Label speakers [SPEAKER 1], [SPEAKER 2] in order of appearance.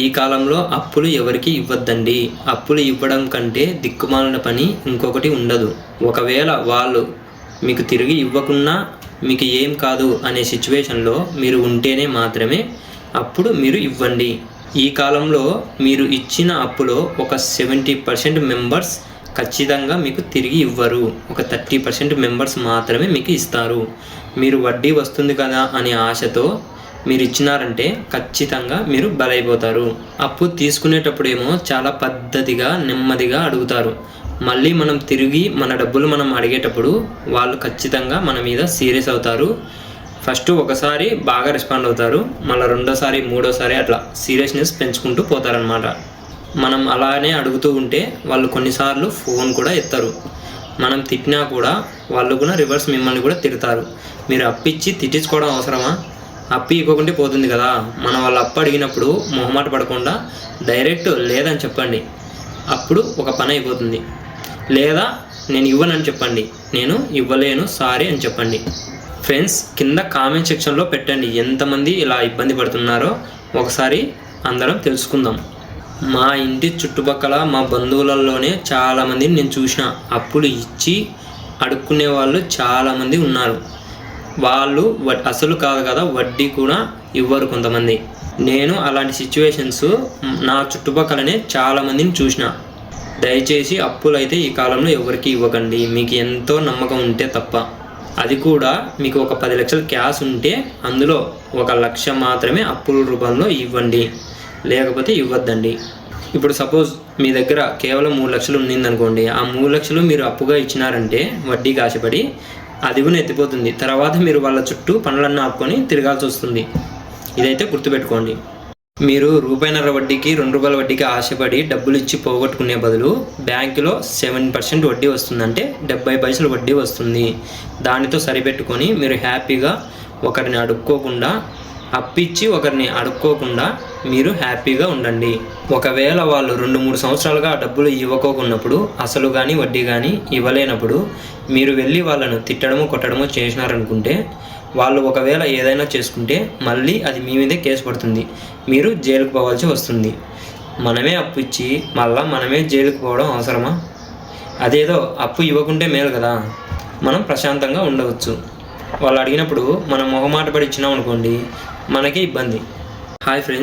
[SPEAKER 1] ఈ కాలంలో అప్పులు ఎవరికి ఇవ్వద్దండి. అప్పులు ఇవ్వడం కంటే దిక్కుమాలిన పని ఇంకొకటి ఉండదు. ఒకవేళ వాళ్ళు మీకు తిరిగి ఇవ్వకున్నా మీకు ఏం కాదు అనే సిచ్యువేషన్లో మీరు ఉంటేనే మాత్రమే అప్పుడు మీరు ఇవ్వండి. ఈ కాలంలో మీరు ఇచ్చిన అప్పులో ఒక సెవెంటీ పర్సెంట్ మెంబర్స్ ఖచ్చితంగా మీకు తిరిగి ఇవ్వరు. ఒక థర్టీ పర్సెంట్ మెంబర్స్ మాత్రమే మీకు ఇస్తారు. మీరు వడ్డీ వస్తుంది కదా అనే ఆశతో మీరు ఇచ్చినారంటే ఖచ్చితంగా మీరు బలైపోతారు. అప్పు తీసుకునేటప్పుడేమో చాలా పద్ధతిగా నెమ్మదిగా అడుగుతారు. మళ్ళీ మనం తిరిగి మన డబ్బులు మనం అడిగేటప్పుడు వాళ్ళు ఖచ్చితంగా మన మీద సీరియస్ అవుతారు. ఫస్ట్ ఒకసారి బాగా రెస్పాండ్ అవుతారు. మళ్ళీ రెండోసారి మూడోసారి అట్లా సీరియస్నెస్ పెంచుకుంటూ పోతారనమాట మనం అలానే అడుగుతూ ఉంటే వాళ్ళు కొన్నిసార్లు ఫోన్ కూడా ఎత్తారు. మనం తిట్టినా కూడా వాళ్ళు కూడా రివర్స్ మిమ్మల్ని కూడా తిడతారు. మీరు అప్పిచ్చి తిట్టించుకోవడం అవసరమా? అప్పు ఇవ్వకుంటే పోతుంది కదా. మనం వాళ్ళు అప్పు అడిగినప్పుడు మొహమాట పడకుండా డైరెక్ట్ లేదని చెప్పండి. అప్పుడు ఒక పని అయిపోతుంది. లేదా నేను ఇవ్వనని చెప్పండి. నేను ఇవ్వలేను సారీ అని చెప్పండి. ఫ్రెండ్స్ కింద కామెంట్ సెక్షన్లో పెట్టండి. ఎంతమంది ఇలా ఇబ్బంది పడుతున్నారో ఒకసారి అందరం తెలుసుకుందాం. మా ఇంటి చుట్టుపక్కల మా బంధువులలోనే చాలామందిని నేను చూసిన. అప్పులు ఇచ్చి అడుక్కునే వాళ్ళు చాలామంది ఉన్నారు. వాళ్ళు వ- అసలు కాదు కదా వడ్డీ కూడా ఇవ్వరు కొంతమంది. నేను అలాంటి సిచ్యువేషన్స్ నా చుట్టుపక్కలనే చాలామందిని చూసిన. దయచేసి అప్పులు అయితే ఈ కాలంలో ఎవరికి ఇవ్వకండి. మీకు ఎంతో నమ్మకం ఉంటే తప్ప. అది కూడా మీకు ఒక పది లక్షలు క్యాష్ ఉంటే అందులో ఒక లక్ష మాత్రమే అప్పుల రూపంలో ఇవ్వండి. లేకపోతే ఇవ్వద్దండి. ఇప్పుడు సపోజ్ మీ దగ్గర కేవలం మూడు లక్షలు ఉండిందనుకోండి ఆ మూడు లక్షలు మీరు అప్పుగా ఇచ్చినారంటే వడ్డీ కాశపడి అదివును ఎత్తిపోతుంది. తర్వాత మీరు వాళ్ళ చుట్టూ పనులన్నీ ఆపుకొని తిరగాల్సి వస్తుంది. ఇదైతే గుర్తుపెట్టుకోండి. మీరు రూపాయిన్నర వడ్డీకి రెండు రూపాయల వడ్డీకి ఆశపడి డబ్బులు ఇచ్చి పోగొట్టుకునే బదులు బ్యాంకులో సెవెన్ పర్సెంట్ వడ్డీ వస్తుందంటే డెబ్బై పైసలు వడ్డీ వస్తుంది. దానితో సరిపెట్టుకొని మీరు హ్యాపీగా ఒకరిని అడుక్కోకుండా అప్పిచ్చి ఒకరిని అడుక్కోకుండా మీరు హ్యాపీగా ఉండండి. ఒకవేళ వాళ్ళు రెండు మూడు సంవత్సరాలుగా ఆ డబ్బులు ఇవ్వకోకున్నప్పుడు అసలు కానీ వడ్డీ కానీ ఇవ్వలేనప్పుడు మీరు వెళ్ళి వాళ్ళను తిట్టడమో కొట్టడమో చేసినారనుకుంటే వాళ్ళు ఒకవేళ ఏదైనా చేసుకుంటే మళ్ళీ అది మీ మీదే కేసు పడుతుంది. మీరు జైలుకు పోవాల్సి వస్తుంది. మనమే అప్పు ఇచ్చి మళ్ళా మనమే జైలుకు పోవడం అవసరమా? అదేదో అప్పు ఇవ్వకుంటే మేలు కదా. మనం ప్రశాంతంగా ఉండవచ్చు. వాళ్ళు అడిగినప్పుడు మనం మొహమాట పడి ఇచ్చినాం అనుకోండి మనకి ఇబ్బంది. Hi friends.